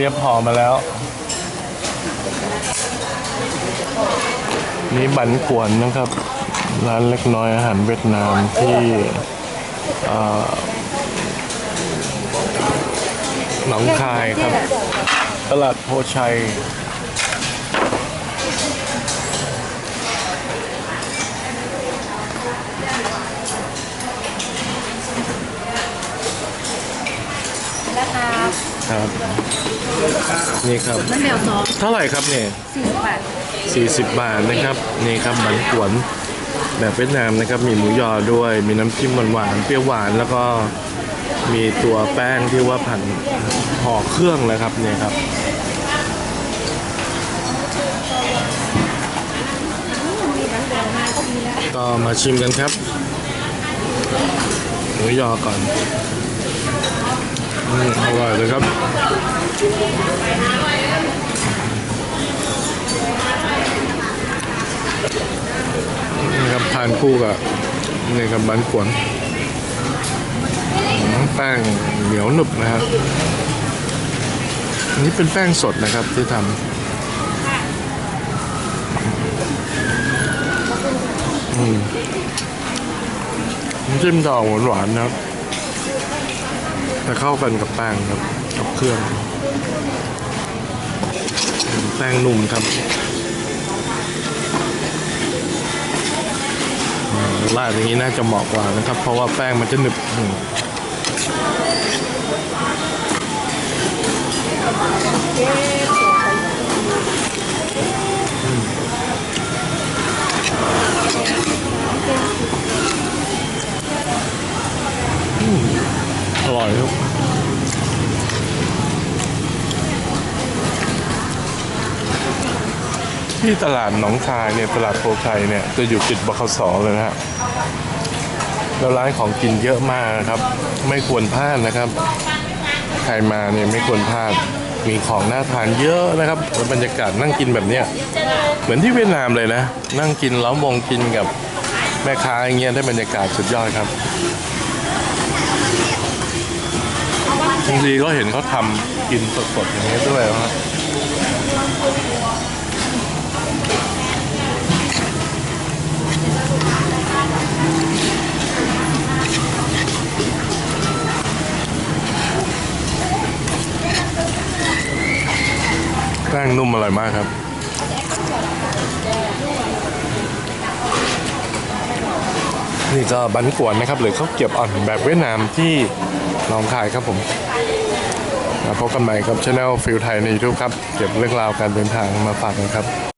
เรียบพอมาแล้ว นี่บันกวนนะครับ ร้านเล็กน้อยอาหารเวียดนามที่หนองคายครับ ตลาดโพชัย นะ ครับครับ นี่ครับ มันเดียวสองเท่าไหร่ครับเนี่ยสี่สิบบาท40 บาทนะครับ นี่ครับบันกวนแบบเวียดนามนะครับ มีหมูยอด้วย มีน้ำจิ้มหวานๆเปรี้ยวหวานแล้วก็มีตัวแป้งที่ว่าผันห่อเครื่องเลยครับเนี่ยครับ ก็มาชิมกันครับ หมูยอก่อน อร่อยเลยครับนี่ครับทานคู่กับนี่ครับบันกวนอืมแป้งเหนียวหนึบนะครับอันนี้เป็นแป้งสดนะครับที่ทำอืมน้ำจิ้มดอกหวานๆนะครับ จะเข้ากันกับแป้งครับกับเครื่อง แป้งนุ่มครับราดอย่างนี้น่าจะเหมาะกว่านะครับ เพราะว่าแป้งมันจะหนึบอมอืมอร่อยครับ ที่ตลาดหนองคายเนี่ยตลาดโพชัยเนี่ยจะอยู่ติดบคสเลยนะฮะแล้วร้านของกินเยอะมากนะครับ ไม่ควรพลาดนะครับ ใครมาเนี่ยไม่ควรพลาดมีของน่าทานเยอะนะครับแล้วบรรยากาศนั่งกินแบบเนี้ยเหมือนที่เวียดนามเลยนะ นั่งกินล้อมวงกินกับแม่ค้าอย่างเงี้ยได้บรรยากาศสุดยอดครับบางทีก็เห็นเขาทำกินสดๆอย่างเงี้ยด้วยนะครับ แป้งนุ่มอร่อยมากครับ นี่จะบันกวนนะครับ หรือข้าวเกี๊ยบอ่อนแบบเวียดนามที่ลองขายครับผมพบกันใหม่กับช anel ฟิลไทยใน YouTube ครับ เก็บเรื่องราวการเดินทางมาฝากกันครับ